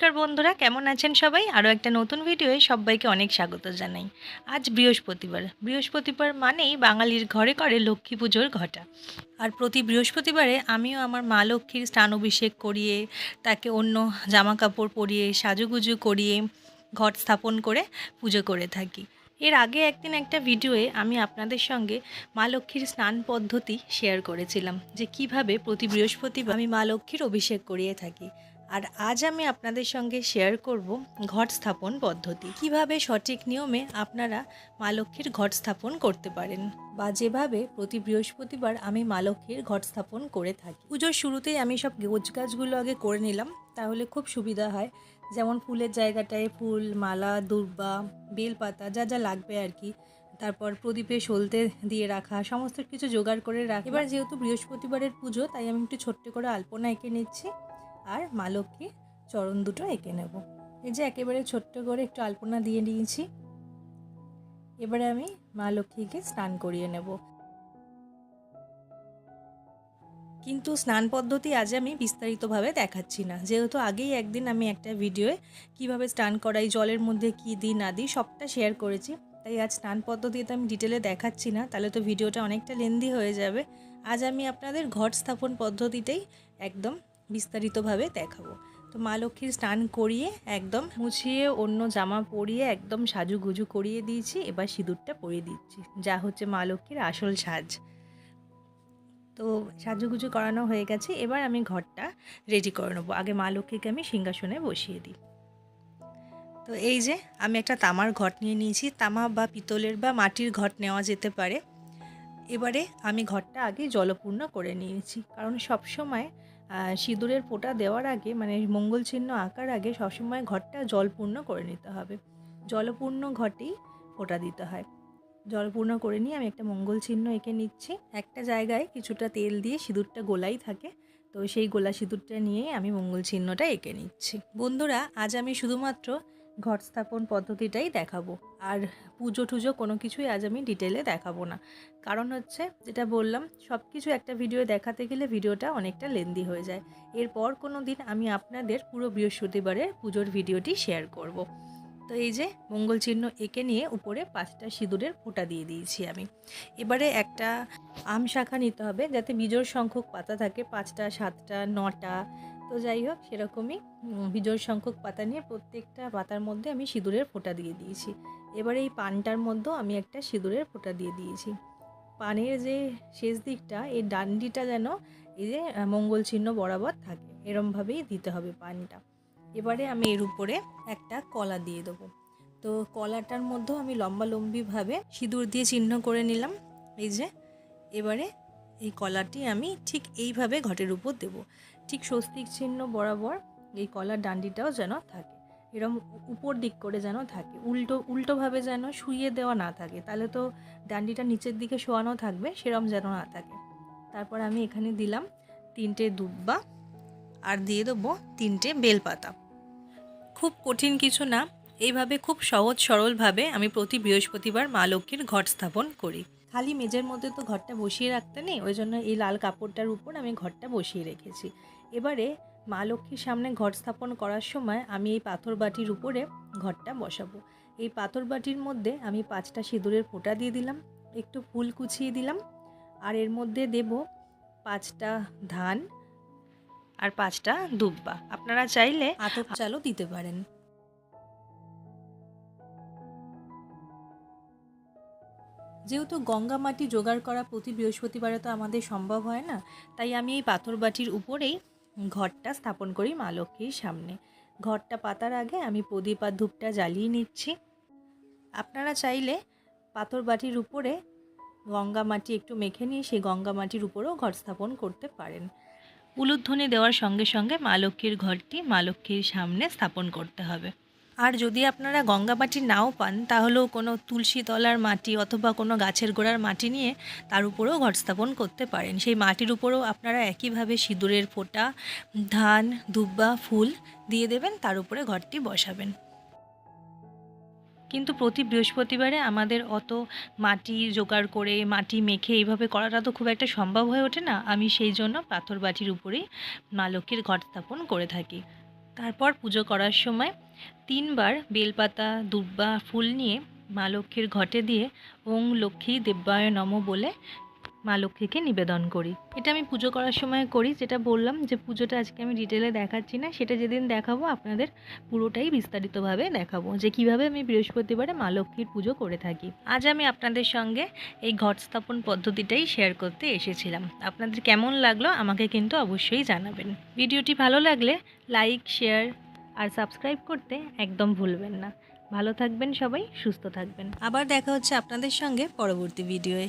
নমস্কার বন্ধুরা, কেমন আছেন সবাই? আরও একটা নতুন ভিডিওয়ে সবাইকে অনেক স্বাগত জানাই। আজ বৃহস্পতিবার। বৃহস্পতিবার মানেই বাঙালির ঘরে ঘরে লক্ষ্মী পুজোর ঘটা। আর প্রতি বৃহস্পতিবারে আমিও আমার মা লক্ষ্মীর স্নান অভিষেক করিয়ে, তাকে অন্য জামা কাপড় পরিয়ে, সাজুগুজু করিয়ে, ঘট স্থাপন করে পুজো করে থাকি। এর আগে একদিন একটা ভিডিওয়ে আমি আপনাদের সঙ্গে মা লক্ষ্মীর স্নান পদ্ধতি শেয়ার করেছিলাম, যে কীভাবে প্রতি বৃহস্পতিবার আমি মা লক্ষ্মীর অভিষেক করিয়ে থাকি। আর আজ আমি আপনাদের সঙ্গে শেয়ার করব ঘট স্থাপন পদ্ধতি। কীভাবে সঠিক নিয়মে আপনারা মা লক্ষ্মীর ঘট স্থাপন করতে পারেন? বা যেভাবে প্রতি বৃহস্পতিবার আমি মা লক্ষ্মীর ঘট স্থাপন করে থাকি। পুজোর শুরুতেই আমি সব গোছ গাছগুলো আগে করে নিলাম, তাহলে খুব সুবিধা হয়। যেমন ফুলের জায়গাটায় ফুল, মালা, দুর্বা, বেলপাতা, যা যা লাগবে আর কি। তারপর প্রদীপে সলতে দিয়ে রাখা, সমস্ত কিছু জোগাড় করে রাখা এবার যেহেতু বৃহস্পতিবারের পুজো, তাই আমি একটু ছোট্ট করে আলপনা এঁকে নিচ্ছি। আর মা লক্ষ্মী চরণ দুটো এঁকে নেব। এই যে একেবারে ছোট্ট করে একটু আলপনা দিয়ে নিয়েছি। এবারে আমি মা লক্ষ্মীকে স্নান করিয়ে নেব। কিন্তু স্নান পদ্ধতি আজ আমি বিস্তারিতভাবে দেখাচ্ছি না। যেহেতু আগেই একদিন আমি একটা ভিডিওয়ে কীভাবে স্নান করাই, জলের মধ্যে কী দিই, না দিই, সবটা শেয়ার করেছি। তাই আজ স্নান পদ্ধতিতে আমি ডিটেলে দেখাচ্ছি না। তাহলে তো ভিডিওটা অনেকটা লেন্দি হয়ে যাবে। আজ আমি আপনাদের ঘট স্থাপন পদ্ধতিতেই একদম বিস্তারিতভাবে দেখাবো। তো মা লক্ষ্মীর স্নান করিয়ে একদম মুছিয়ে অন্য জামা পরিয়ে একদম সাজুগুজু করিয়ে দিয়েছি, এবার সিঁদুরটা পরিয়ে দিচ্ছি, যা হচ্ছে মা লক্ষ্মীর আসল সাজ। তো সাজুগুজু করানো হয়ে গেছে, এবার আমি ঘরটা রেডি করে নেব। আগে মা লক্ষ্মীকে আমি সিংহাসনে বসিয়ে দিই। তো এই যে আমি একটা তামার ঘট নিয়ে নিয়েছি, তামা বা পিতলের বা মাটির ঘট নেওয়া যেতে পারে। এবারে আমি ঘরটা আগে জলপূর্ণ করে নিয়েছি, কারণ সবসময় সিঁদুরের পোটা দেওয়ার আগে মানে মঙ্গল চিহ্ন আঁকার আগে সবসময় ঘরটা জলপূর্ণ করে নিতে হবে। জলপূর্ণ ঘটেই ফোটা দিতে হয়। জলপূর্ণ করে নিয়ে আমি একটা মঙ্গল চিহ্ন এঁকে নিচ্ছি। একটা জায়গায় কিছুটা তেল দিয়ে সিঁদুরটা গোলাই থাকে, তো সেই গোলা সিঁদুরটা নিয়ে আমি মঙ্গল চিহ্নটা এঁকে নিচ্ছি। বন্ধুরা, আজ আমি শুধুমাত্র ঘট স্থাপন পদ্ধতিটাই দেখাবো। আর পুজো টুজো কোনো কিছুই আজ আমি ডিটেলে দেখাবো না। কারণ হচ্ছে, যেটা বললাম সব কিছু একটা ভিডিও দেখাতে গেলে ভিডিওটা অনেকটা লেন্দি হয়ে যায়। এরপর কোনো দিন আমি আপনাদের পুরো বৃহস্পতিবারের পুজোর ভিডিওটি শেয়ার করব। তো এই যে, মঙ্গল চিহ্ন এঁকে নিয়ে উপরে পাঁচটা সিঁদুরের ফোঁটা দিয়ে দিয়েছি আমি। এবারে একটা আম শাখা নিতে হবে, যাতে বিজোর সংখ্যক পাতা থাকে, পাঁচটা, সাতটা, নটা তো যাই হোক, সেরকমই বিজোড় সংখ্যক পাতা নিয়ে প্রত্যেকটা পাতার মধ্যে আমি সিঁদুরের ফোঁটা দিয়ে দিয়েছি। এবার এই পানটার মধ্যেও আমি একটা সিঁদুরের ফোঁটা দিয়ে দিয়েছি। পানের যে শেষ দিকটা, এই ডান্ডিটা যেন এই যে মঙ্গল চিহ্ন বরাবর থাকে, এরমভাবেই দিতে হবে পানটা। এবারে আমি এর উপরে একটা কলা দিয়ে দেবো। তো কলাটার মধ্যেও আমি লম্বা লম্বিভাবে সিঁদুর দিয়ে চিহ্ন করে নিলাম, এই যে, এবারে এই কলাটি আমি ঠিক এইভাবে ঘটের উপর দেব। ঠিক স্বস্তিক চিহ্ন বরাবর এই কলার ডান্ডিটাও যেন থাকে। এরম উপর দিক করে যেন থাকে। উল্টো উল্টোভাবে যেন শুইয়ে দেওয়া না থাকে। তাহলে তো ডান্ডিটা নিচের দিকে শোয়ানো থাকবে, সেরম যেন না থাকে। তারপর আমি এখানে দিলাম তিনটে দুব্বা আর দিয়ে দেবো তিনটে বেলপাতা। খুব কঠিন কিছু না এইভাবে খুব সহজ সরলভাবে আমি প্রতি বৃহস্পতিবার মা লক্ষ্মীর ঘট স্থাপন করি। খালি মেজের মধ্যে তো ঘরটা বসিয়ে রাখতে নেই ওই জন্য এই লাল কাপড়টার উপর আমি ঘরটা বসিয়ে রেখেছি। এবারে মা লক্ষ্মীর সামনে ঘট স্থাপন করার সময় আমি এই পাথর বাটির উপরে ঘরটা বসাবো। এই পাথর বাটির মধ্যে আমি পাঁচটা সিঁদুরের ফোঁটা দিয়ে দিলাম একটু ফুল কুচিয়ে দিলাম আর এর মধ্যে দেব পাঁচটা ধান আর পাঁচটা দুব্বা। আপনারা চাইলে আতপ চালও দিতে পারেন। যেহেতু গঙ্গা মাটি জোগাড় করা প্রতি বৃহস্পতিবারে তো আমাদের সম্ভব হয় না, তাই আমি এই পাথর বাটির উপরেই ঘরটা স্থাপন করি মা লক্ষ্মীর সামনে। ঘরটা পাতার আগে আমি প্রদীপ আর ধূপটা জ্বালিয়ে নিচ্ছি। আপনারা চাইলে পাথর বাটির উপরে গঙ্গা মাটি একটু মেখে নিয়ে সেই গঙ্গা মাটির উপরেও ঘর স্থাপন করতে পারেন। উলুধ্বনি দেওয়ার সঙ্গে সঙ্গে মা লক্ষ্মীর ঘরটি মা লক্ষ্মীর সামনে স্থাপন করতে হবে। আর যদি আপনারা গঙ্গা মাটি নাও পান, তাহলেও কোনো তুলসী তলার মাটি অথবা কোনো গাছের গোড়ার মাটি নিয়ে তার উপরেও ঘট স্থাপন করতে পারেন। সেই মাটির উপরেও আপনারা একইভাবে সিঁদুরের ফোঁটা, ধান, দুব্বা, ফুল দিয়ে দেবেন, তার উপরে ঘরটি বসাবেন। কিন্তু প্রতি বৃহস্পতিবারে আমাদের অত মাটি জোগাড় করে, মাটি মেখে এইভাবে করাটা তো খুব একটা সম্ভব হয়ে ওঠে না। আমি সেই জন্য পাথর বাটির উপরেই মা লক্ষ্মীর ঘট স্থাপন করে থাকি। তারপর পুজো করার সময় তিনবার বেলপাতা, দুব্বা, ফুল নিয়ে মা লক্ষ্মীর ঘটে দিয়ে ওং লক্ষ্মী দেব্যায় নম বলে মা লক্ষ্মীকে নিবেদন করি। এটা আমি পুজো করার সময় করি, যেটা বললাম যে পুজোটা আজকে আমি ডিটেলে দেখাচ্ছি না, সেটা যেদিন দেখাবো আপনাদের পুরোটাই বিস্তারিতভাবে দেখাবো যে কীভাবে আমি বৃহস্পতিবারে মা লক্ষ্মীর পুজো করে থাকি। আজ আমি আপনাদের সঙ্গে এই ঘট স্থাপন পদ্ধতিটাই শেয়ার করতে এসেছিলাম। আপনাদের কেমন লাগল আমাকে কিন্তু অবশ্যই জানাবেন। ভিডিওটি ভালো লাগলে লাইক শেয়ার আর সাবস্ক্রাইব করতে একদম ভুলবেন না। ভালো থাকবেন সবাই, সুস্থ থাকবেন। আবার দেখা হচ্ছে আপনাদের সঙ্গে পরবর্তী ভিডিওয়ে